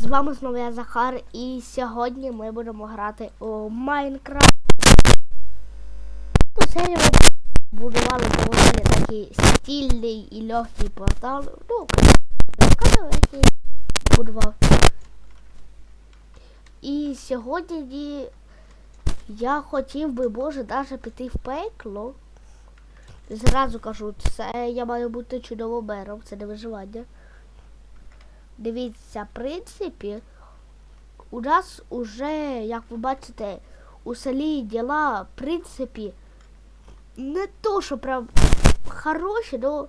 З вами знову я Захар, і сьогодні ми будемо грати у Майнкрафт. Ну, серію ми будували доволі такий стильний і легкий портал. Ну, який будував. І сьогодні я хотів би, може, навіть піти в пекло. Зразу кажу, це я маю бути чудовобером, це не виживання. Дивіться, в принципі, у нас уже, як ви бачите, у селі діла, в принципі, не то, що прям хороші, але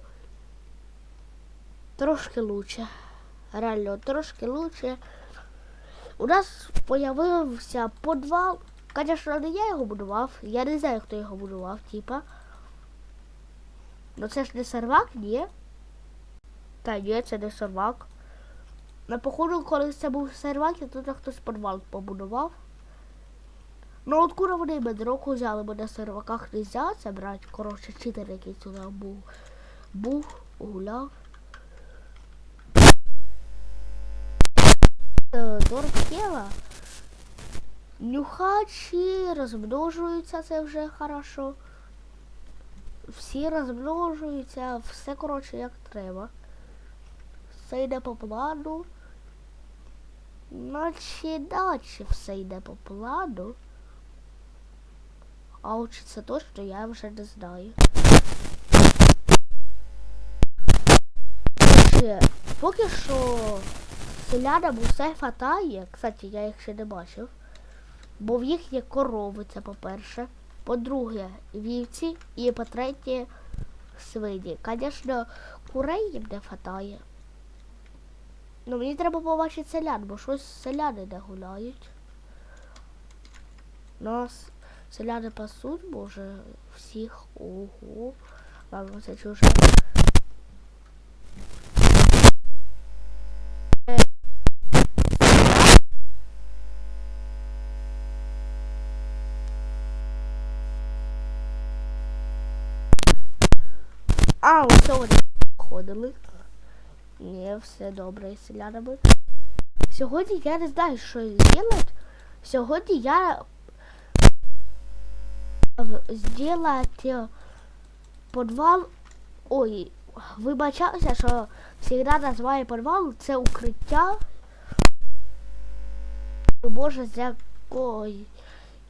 трошки лучше. Реально, трошки лучше. У нас появився подвал. Звісно, не я його будував. Я не знаю, хто його будував, типа. Ну це ж не сервак, ні? Та ні, це не сервак. На походу, коли це був сервак, тут хтось подвал побудував. Ну от кура вони бедроку взяли, бо на серваках не можна це брати. Коротше, читер який сюди був. Був, гуляв. Е, Дорог тіла. Нюхачі розмножуються, це вже хорошо. Всі розмножуються, все коротше як треба. Все йде по плану. Наче наче все йде по плану. А от чи це точно я вже не знаю. Поки що селянам усе хватає. Кстати, я їх ще не бачив. Бо в їх є корови, це по-перше. По-друге, вівці і по-третє, свині. Звісно, курей їм не хватає. Ну мені треба побачити селян, бо щось селяни не гуляють. Нас селяни пасуть, може, всіх. Ого. Ладно, це чуже. А, усе вони ходили. Ні, все добре з селянами. Сьогодні я не знаю, що зробити. Сьогодні я зробити подвал. Ой, вибачався, що завжди називаю подвал це укриття. Може з якої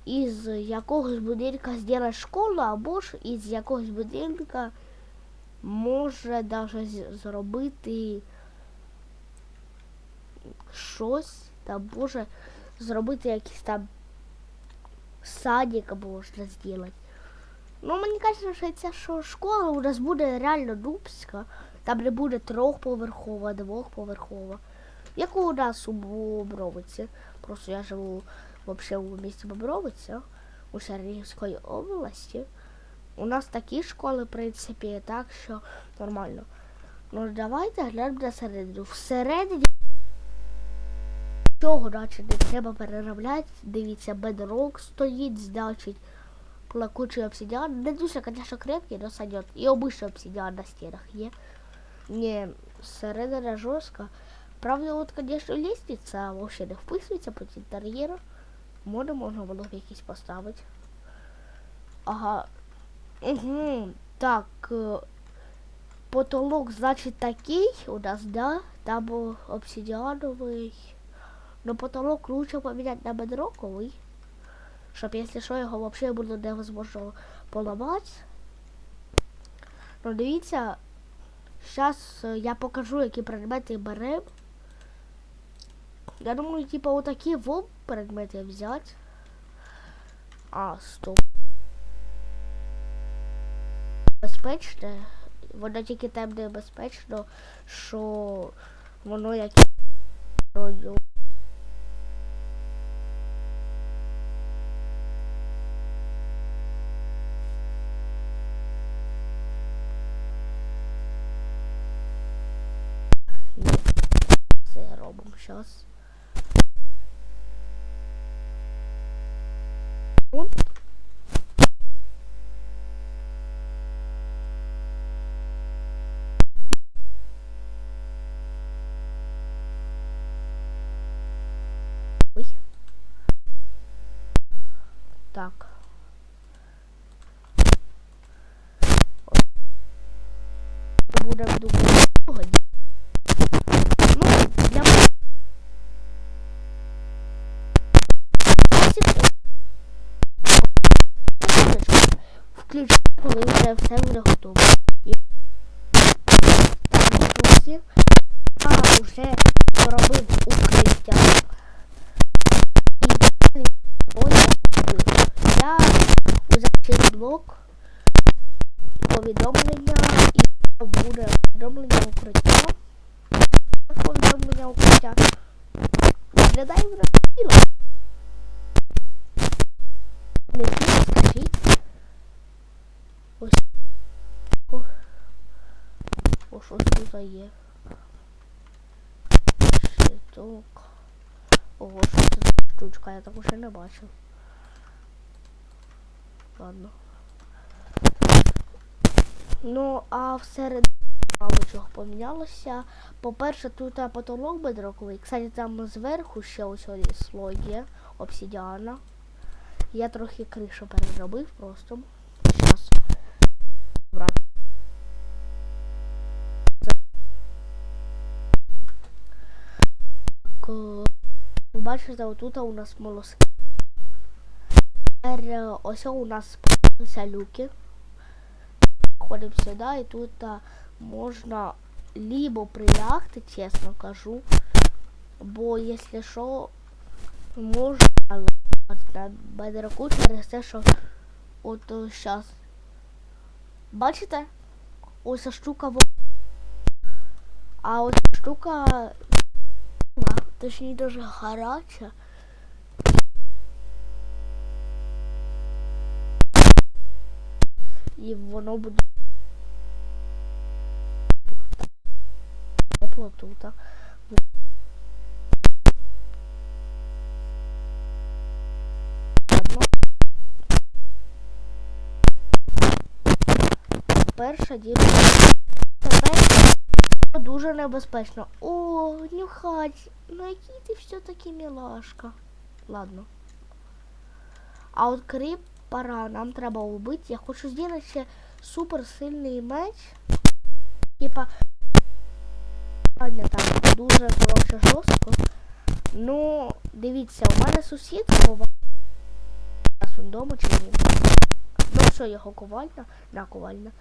із якогось будинка зробити школу, або ж із якогось будинка може навіть зробити щось, там може зробити якийсь там садик можна зробити. Ну, мені кажеться, що ця що школа у нас буде реально дубська. Там не буде трьохповерхова, двохповерхова. Як у нас у Бобровиці. Просто я живу взагалі у місті Бобровиця у Чернігівської області. У нас такі школи, в принципі, так що нормально. Ну давайте глянемо на середину. Всередині чого, наче не треба переробляти. Дивіться, бедрок стоїть, значить, плакучий обсидіан. Не дуже, звісно, крепкий, но сойдет. І обичний обсидіан на стінах є. Не, середина жорстка. Правда, от, звісно, лестниця взагалі не вписується під інтер'єром. Може, можна було б поставити. Ага, Угу, так. е, Потолок, значить, такий у нас, да? Там був обсидіановий. Но потолок лучше поміняти на бедроковий. Щоб, якщо що, його взагалі було невозможно поламати. Ну, дивіться. Зараз я покажу, які предмети беремо. Я думаю, типа, отакі воб предмети взяти. А, стоп. Безпечне, воно тільки тим не безпечно, що воно як. Це робимо зараз. Так. Будемо думати сьогодні. Ну, для. Включу, коли вже все буде готово. І... Я вже зробив укриття. Блок повідомлення і буде повідомлення укриття. Повідомлення укриття. Виглядає воно тіло. Не скажіть. Ось. О, О, щось тут є. Щиток. Ого, що це штучка, я таку ще не бачив. Ладно. Ну, а всередині мало чого помінялося. По-перше, тут потолок бедроковий. Кстати, там зверху ще ось слой є обсидіана. Я трохи кришу переробив просто. Брат. Так, ви бачите, отут у нас молоски. Тепер е, ось у нас люки. Ходимо сюди і тут а, можна либо прилягти, чесно кажу. Бо якщо що, можна на бедроку через те, що от зараз. Бачите? Ось ця штука. А ось штука точніше дуже гаряча. І воно буде тепло тут. Перша дірка. Тепер дуже небезпечно. О, нюхать. Ну який ти все-таки мілашка. Ладно. А от кріпара нам треба убити. Я хочу зробити ще супер сильний меч. Типа. Там дуже коротше жорстко. Ну, дивіться, у мене сусід він вдома чи ні. Ну все, його ковальня, на ковальня.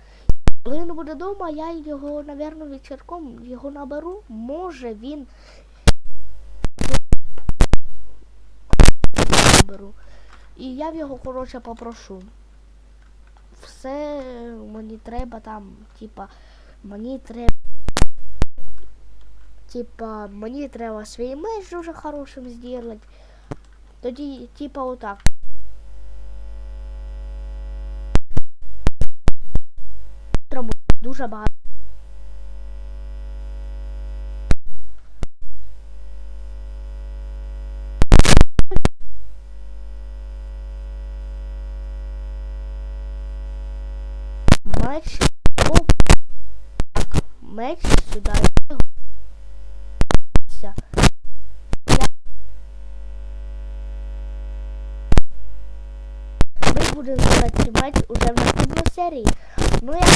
Коли він буде вдома, я його, напевно, вечірком його наберу. Може він наберу. І я в його, коротше, попрошу. Все мені треба там, типа, мені треба. Типа, мені треба свій меч дуже хорошим зробити. Тоді, типа, отак. Треба дуже багато. Меч. Оп. Так, меч сюди. будемо збирати уже в наступній серії. Ну я